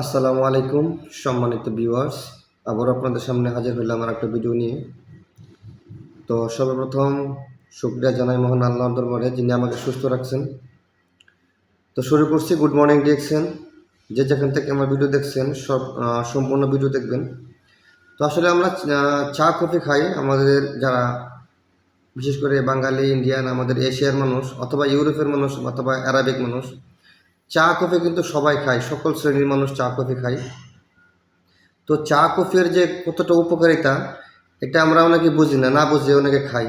আসসালামু আলাইকুম, সম্মানিত ভিউয়ার্স আবার আপনাদের সামনে হাজির হইলাম আমার একটা ভিডিও নিয়ে। তো সর্বপ্রথম শুক্রিয়া জানাই মহান আল্লাহর দরবারে, যিনি আমাকে সুস্থ রাখছেন। তো শুরু করছি গুড মর্নিং ডিএক্সেন যে যেখান থেকে আমার ভিডিও দেখছেন, সব সম্পূর্ণ ভিডিও দেখবেন। তো আসলে আমরা চা, কফি খাই। আমাদের যারা, বিশেষ করে বাঙালি ইন্ডিয়ান আমাদের এশিয়ার মানুষ, অথবা ইউরোপের মানুষ, অথবা অ্যারাবিক মানুষ চা কফি কিন্তু সবাই খায়, সকল শ্রেণির মানুষ চা কফি খায়। তো চা কফির যে কতটা উপকারিতা, এটা আমরা অনেকে বুঝি না না বুঝে অনেকে খাই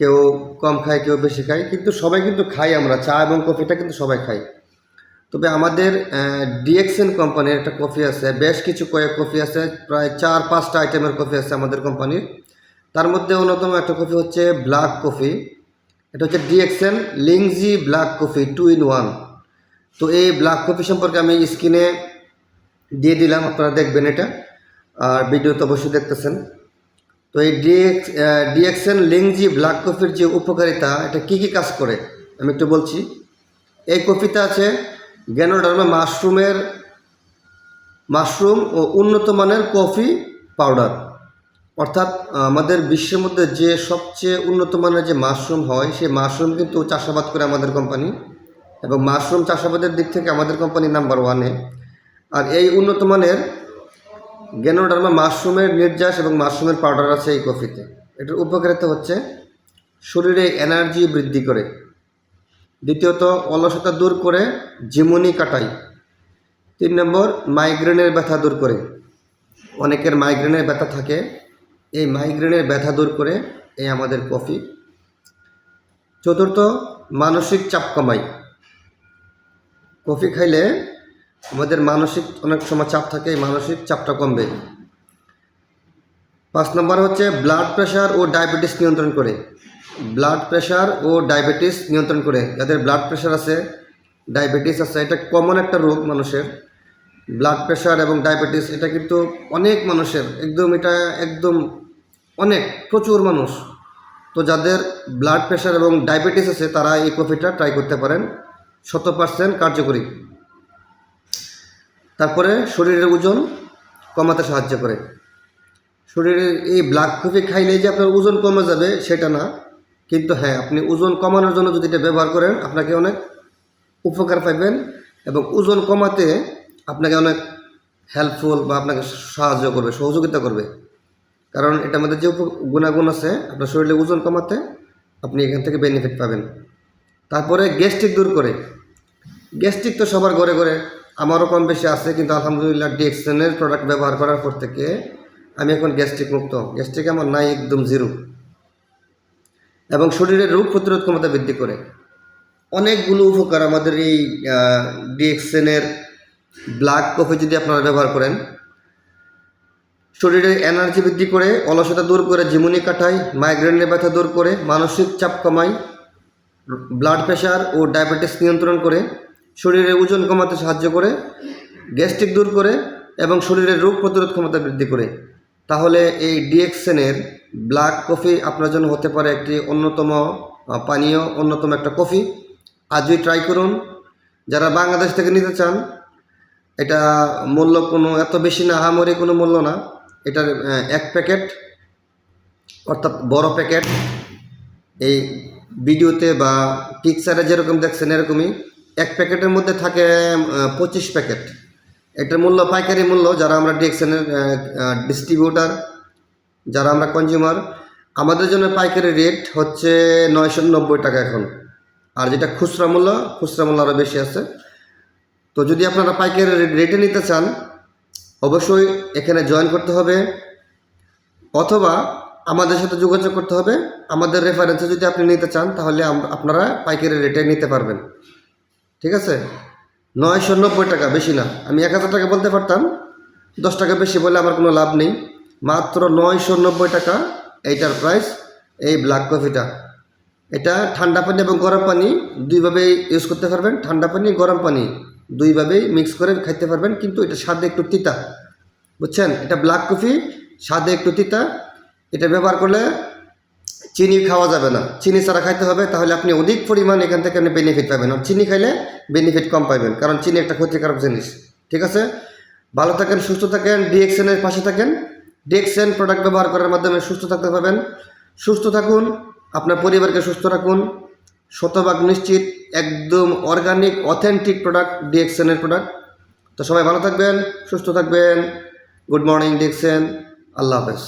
কেউ কম খায়, কেউ বেশি খায়, কিন্তু সবাই কিন্তু খাই আমরা, চা এবং কফিটা কিন্তু সবাই খাই তবে আমাদের ডিএক্সএন কোম্পানির একটা কফি আছে, বেশ কিছু কয়েক কফি আছে, প্রায় চার, পাঁচটা আইটেমের কফি আছে আমাদের কোম্পানির। তার মধ্যে অন্যতম একটা কফি হচ্ছে ব্ল্যাক কফি। এটা হচ্ছে DXN lingzhi black coffee, two in one. তো এই ব্ল্যাক কফি সম্পর্কে আমি স্ক্রিনে দিয়ে দিলাম, আপনারা দেখবেন এটা। আর ভিডিও তো অবশ্যই দেখতেছেন। তো এই ডিএক্স ডিএক্সএন লিংজি ব্ল্যাক কফির যে উপকারিতা, এটা কী কী কাজ করে? আমি একটু বলছি। এই কফিতে আছে গ্যানোডার্মা মাশরুমের মাশরুম ও উন্নত মানের কফি পাউডার অর্থাৎ আমাদের বিশ্বের মধ্যে যে সবচেয়ে উন্নত মানের যে মাশরুম হয়, সেই মাশরুম কিন্তু চাষাবাদ করে আমাদের কোম্পানি এবং মাশরুম চাষাবাদের দিক থেকে আমাদের কোম্পানি নাম্বার ওয়ানে আর এই উন্নত মানের গ্যানোডার্মা মাশরুমের নির্যাস এবং মাশরুমের পাউডার আছে এই কফিতে। এটার উপকারিতা হচ্ছে শরীরে এনার্জি বৃদ্ধি করে। দ্বিতীয়ত, অলসতা দূর করে জিমুনি কাটাই। তিন নম্বর মাইগ্রেনের ব্যথা দূর করে। অনেকের মাইগ্রেনের ব্যথা থাকে। এই মাইগ্রেনের ব্যথা দূর করে এই আমাদের কফি। চতুর্থ, মানসিক চাপ কমায় কফি খাইলে আমাদের মানসিক অনেক সময় চাপ থাকে, এই মানসিক চাপটা কমবে। পাঁচ নম্বর হচ্ছে ব্লাড প্রেশার ও ডায়াবেটিস নিয়ন্ত্রণ করে। ব্লাড প্রেশার ও ডায়াবেটিস নিয়ন্ত্রণ করে। যাদের ব্লাড প্রেশার আছে ডায়াবেটিস আছে, এটা কমন একটা রোগ মানুষের। ব্লাড প্রেশার এবং ডায়াবেটিস এটা কিন্তু অনেক মানুষের, একদম এটা একদম অনেক, প্রচুর মানুষ। তো যাদের ব্লাড প্রেশার এবং ডায়াবেটিস আছে, তারা এই কফিটা ট্রাই করতে পারেন। শত পার্সেন্ট কার্যকরী। তারপরে শরীরের ওজন কমাতে সাহায্য করে। শরীরের এই ব্ল্যাক কফি খাইলে যে আপনার ওজন কমে যাবে সেটা না। কিন্তু হ্যাঁ আপনি ওজন কমানোর জন্য যদি এটা ব্যবহার করেন, আপনাকে অনেক উপকার পাইবেন এবং ওজন কমাতে আপনাকে অনেক হেল্পফুল বা আপনাকে সাহায্য করবে, সহযোগিতা করবে। কারণ এটার মধ্যে যে গুণাগুণ আছে, আপনার শরীরে ওজন কমাতে আপনি এখান থেকে বেনিফিট পাবেন। তারপরে গ্যাস্ট্রিক দূর করে। গ্যাস্ট্রিক তো সবার ঘরে ঘরে, আমারও কম বেশি আছে, কিন্তু আলহামদুলিল্লাহ ডিএক্সেনের প্রোডাক্ট ব্যবহার করার পর থেকে আমি এখন গ্যাস্ট্রিক মুক্ত। গ্যাস্ট্রিক আমার নাই, একদম জিরো এবং শরীরের রোগ প্রতিরোধ ক্ষমতা বৃদ্ধি করে। অনেকগুলো উপকার আমাদের এই ডিএক্সেনের ব্ল্যাক কফি যদি আপনারা ব্যবহার করেন, শরীরের এনার্জি বৃদ্ধি করে, অলসতা দূর করে, জিমুনি কাটায় মাইগ্রেনের ব্যথা দূর করে, মানসিক চাপ কমায় ব্লাড প্রেশার ও ডায়াবেটিস নিয়ন্ত্রণ করে, শরীরের ওজন কমাতে সাহায্য করে গ্যাস্ট্রিক দূর করে এবং শরীরের রোগ প্রতিরোধ ক্ষমতা বৃদ্ধি করে। তাহলে এই ডিএক্সেনের ব্ল্যাক কফি আপনার জন্য হতে পারে একটি অন্যতম পানীয়, অন্যতম একটা কফি আজই ট্রাই করুন, যারা বাংলাদেশ থেকে নিতে চান, এটা মূল্য কোনো এত বেশি না, আহামরি কোনো মূল্য না। এটার এক প্যাকেট, অর্থাৎ বড় প্যাকেট, এই ভিডিওতে বা পিকচারে যেরকম দেখছেন এরকমই, এক প্যাকেটের মধ্যে থাকে পঁচিশ প্যাকেট। এটার মূল্য পাইকারি মূল্য, যারা আমরা ডিএক্সএনের ডিস্ট্রিবিউটার যারা আমরা কনজিউমার আমাদের জন্য পাইকারি রেট হচ্ছে নয়শো নব্বই টাকা এখন। আর যেটা খুচরা মূল্য খুচরা মূল্য আরও বেশি আছে। তো যদি আপনারা পাইকারি রেটে নিতে চান, অবশ্যই এখানে জয়েন করতে হবে। অথবা আমাদের সাথে যোগাযোগ করতে হবে। আমাদের রেফারেন্সে যদি আপনি নিতে চান, তাহলে আপনারা পাইকারি রেটে নিতে পারবেন। ঠিক আছে? নয়শো নব্বই টাকা, বেশি না। আমি এক হাজার টাকা বলতে পারতাম। দশ টাকা বেশি বলে আমার কোনো লাভ নেই। মাত্র নয়শো নব্বই টাকা এইটার প্রাইস এই ব্ল্যাক কফিটা এটা ঠান্ডা পানি এবং গরম পানি দুইভাবেই ইউজ করতে পারবেন। ঠান্ডা পানি, গরম পানি দুইভাবেই মিক্স করে খাইতে পারবেন। কিন্তু এটা স্বাদে একটু তিতা। বুঝছেন? এটা ব্ল্যাক কফি স্বাদে একটু তিতা। এটা ব্যবহার করলে চিনি খাওয়া যাবে না। চিনি ছাড়া খাইতে হবে, তাহলে আপনি অধিক পরিমাণ এখান থেকে আপনি বেনিফিট পাবেন। আর চিনি খাইলে বেনিফিট কম পাবেন কারণ চিনি একটা ক্ষতিকারক জিনিস। ঠিক আছে? ভালো থাকেন, সুস্থ থাকেন ডিএক্সএনের পাশে থাকেন। ডিএক্সএন প্রোডাক্ট ব্যবহার করার মাধ্যমে সুস্থ থাকতে পারবেন। সুস্থ থাকুন, আপনার পরিবারকে সুস্থ রাখুন। শতভাগ নিশ্চিত, একদম অর্গানিক অথেন্টিক প্রোডাক্ট ডিএক্সএনের প্রোডাক্ট তো সবাই ভালো থাকবেন, সুস্থ থাকবেন। গুড মর্নিং ডিএক্সএন আল্লাহ হাফেজ।